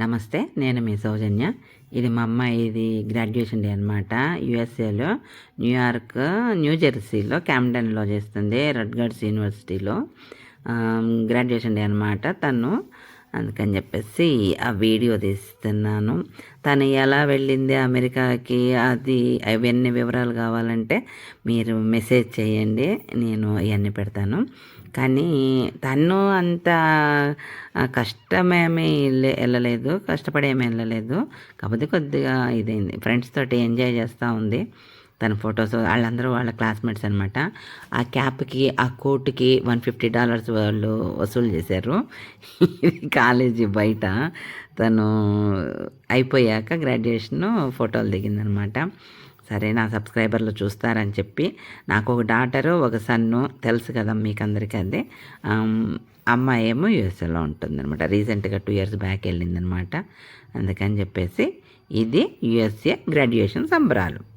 నమస్తే నేను మీ సౌజన్య. ఇది మా అమ్మాయిది గ్రాడ్యుయేషన్ డే అనమాట యుఎస్ఏలో న్యూయార్క్ న్యూ జెర్సీలో క్యామ్డెన్లో చేస్తుంది రెడ్గర్డ్స్ యూనివర్సిటీలో. గ్రాడ్యుయేషన్ డే అనమాట తను. అందుకని చెప్పేసి ఆ వీడియో తీస్తున్నాను. తను ఎలా వెళ్ళింది అమెరికాకి అది అవన్నీ వివరాలు కావాలంటే మీరు మెసేజ్ చేయండి. నేను ఇవన్నీ పెడతాను. కానీ తను అంత కష్టమేమీ వెళ్ళే- వెళ్ళలేదు. కష్టపడేమీ వెళ్ళలేదు. కాకపోతే కొద్దిగా ఇదైంది. ఫ్రెండ్స్ తోటి ఎంజాయ్ చేస్తూ ఉంది. తన ఫొటోస్ వాళ్ళందరూ వాళ్ళ క్లాస్మేట్స్ అనమాట ఆ క్యాప్కి ఆ కోట్కి వన్ ఫిఫ్టీ డాలర్స్ వాళ్ళు వసూలు చేశారు. కాలేజీ బయట. తను అయిపోయాక గ్రాడ్యుయేషన్ ఫోటోలు దిగిందనమాట సరే నా సబ్స్క్రైబర్లు చూస్తారని చెప్పి. నాకు ఒక డాటరు ఒక సన్ను తెలుసు కదా మీకు అందరికీ అదే అమ్మాయి ఏమో యూఎస్ఏలో ఉంటుందన్నమాట. రీసెంట్గా టూ ఇయర్స్ బ్యాక్ వెళ్ళిందనమాట అందుకని చెప్పేసి ఇది యుఎస్ఏ గ్రాడ్యుయేషన్ సంబరాలు.